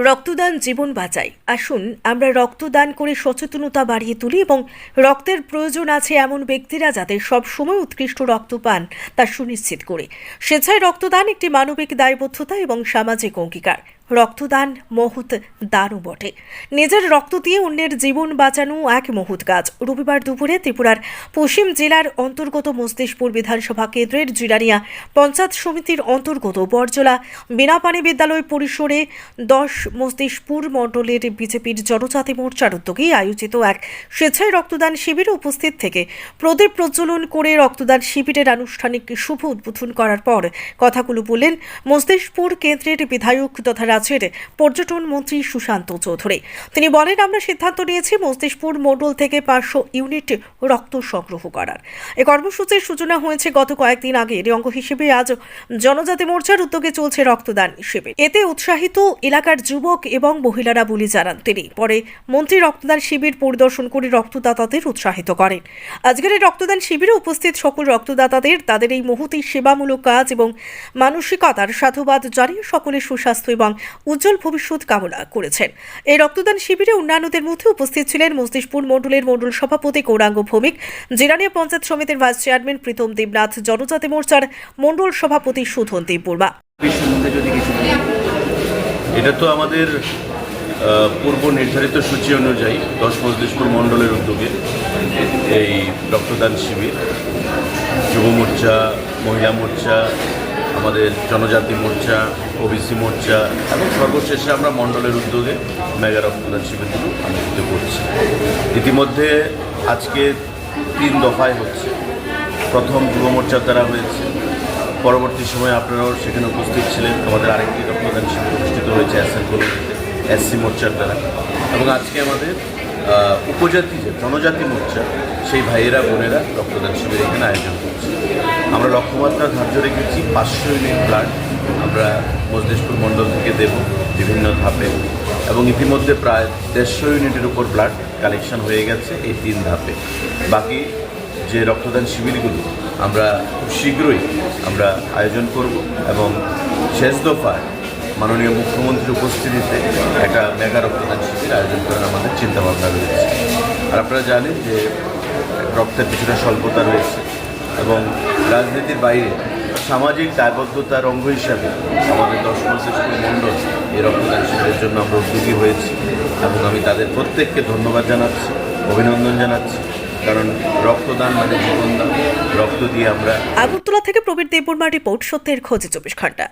রক্তদান জীবন বাঁচায় আসুন, আমরা রক্তদান করে সচেতনতা বাড়িয়ে তুলি এবং রক্তের প্রয়োজন আছে এমন ব্যক্তিরা যাতে সব সময় উৎকৃষ্ট রক্ত পান তা সুনিশ্চিত করে। স্বেচ্ছায় রক্তদান একটি মানবিক দায়বদ্ধতা এবং সামাজিক অঙ্গীকার। রক্তদান মহৎ দানও বটে। নিজের রক্ত দিয়ে অন্যের জীবন বাঁচানো এক মহৎ কাজ। রবিবার দুপুরে ত্রিপুরার পশ্চিম জেলার অন্তর্গত মস্তিষ্পুর বিধানসভা কেন্দ্রের জিরানিয়া পঞ্চায়েত সমিতির অন্তর্গত বরজলা বিনাপানি বিদ্যালয় পরিসরে দশ মস্তিষ্পুর মণ্ডলের বিজেপির জনজাতি মোর্চার উদ্যোগে আয়োজিত এক স্বেচ্ছায় রক্তদান শিবিরে উপস্থিত থেকে প্রদীপ প্রজ্বলন করে রক্তদান শিবিরের আনুষ্ঠানিক শুভ উদ্বোধন করার পর কথাগুলো বললেন মস্তিষ্পুর কেন্দ্রের বিধায়ক তথা রাজ্যের পর্যটন মন্ত্রী সুশান্ত চৌধুরী। তিনি বলেন, আমরা সিদ্ধান্ত নিয়েছি মস্তিষ্কপুর মণ্ডল থেকে পাঁচশো ইউনিট রক্ত সংগ্রহ করার। এ কর্মসূচির সূচনা হয়েছে গত কয়েকদিন আগে। এর অঙ্গ হিসেবে আজ জনজাতি মোর্চার উদ্যোগে চলছে রক্তদান শিবির। এতে উৎসাহিত এলাকার যুবক এবং মহিলারা বলে জানান তিনি। পরে মন্ত্রী রক্তদান শিবির পরিদর্শন করে রক্তদাতাদের উৎসাহিত করেন। আজকের এই রক্তদান শিবিরে উপস্থিত সকল রক্তদাতাদের তাদের এই মুহূর্তে সেবামূলক কাজ এবং মানসিকতার সাধুবাদ জানিয়ে সকলের সুস্বাস্থ্য এবং উজ্জ্বল ভবিষ্যৎ কামনা করেছেন। এই রক্তদান শিবিরে অন্যান্যদের মধ্যে উপস্থিত ছিলেন মস্তিষ্পুর মণ্ডলের মণ্ডল সভাপতি গৌরাঙ্গ ভৌমিক জিরানিয়া পঞ্চায়েত সমিতির ভাইস চেয়ারম্যান প্রীতম দেবনাথ, জনজাতি মোর্চার মণ্ডল সভাপতি সুধন দেববর্মা। এটা তো আমাদের পূর্ব নির্ধারিত সূচি অনুযায়ী দশ মজলিশপুর মণ্ডলের উদ্যোগে এই রক্তদান শিবির, যুব মোর্চা, মহিলা মোর্চা আমাদের জনজাতি মোর্চা, ওবিসি মোর্চা এবং সর্বশেষে আমরা মণ্ডলের উদ্যোগে মেগা রক্তদান শিবিরগুলো অনুষ্ঠিত করছি। ইতিমধ্যে আজকে তিন দফায় হচ্ছে। প্রথম যুব মোর্চার দ্বারা হয়েছে। পরবর্তী সময়ে আপনারাও সেখানে উপস্থিত ছিলেন। আমাদের আরেকটি রক্তদান শিবির অনুষ্ঠিত হয়েছে এস এসসি মোর্চার দ্বারা। এবং আজকে আমাদের উপজাতি যে জনজাতি মোর্চা, সেই ভাইয়েরা, বোনেরা রক্তদান শিবির এখানে আয়োজন করছে। আমরা লক্ষ্যমাত্রা ধার্য রেখেছি পাঁচশো ইউনিট ব্লাড আমরা মজলিশপুর মণ্ডল থেকে দেব বিভিন্ন ধাপে। এবং ইতিমধ্যে প্রায় দেড়শো ইউনিটের উপর ব্লাড কালেকশন হয়ে গেছে এই তিন ধাপে। বাকি যে রক্তদান শিবিরগুলো আমরা খুব শীঘ্রই আমরা আয়োজন করব এবং শেষ দফায় মাননীয় মুখ্যমন্ত্রীর উপস্থিতিতে একটা মেগা রক্তদান শিবির আয়োজন করার আমাদের চিন্তাভাবনা রয়েছে। আর আপনারা জানেন যে রক্তের কিছুটা স্বল্পতা রয়েছে। রাজনীতির বাইরে সামাজিক দায়বদ্ধতার অঙ্গ হিসাবে আমাদের দশ স্কুল মণ্ডল এই রক্তদান শিবিরের জন্য আমরা উদ্যোগী হয়েছি এবং আমি তাদের প্রত্যেককে ধন্যবাদ জানাচ্ছি, অভিনন্দন জানাচ্ছি। কারণ রক্তদান মানে জীবনদান, রক্ত দিয়ে আমরা আগরতলা থেকে প্রবীর দেববর্মা রিপোর্ট, সত্যের খোঁজে চব্বিশ ঘণ্টা।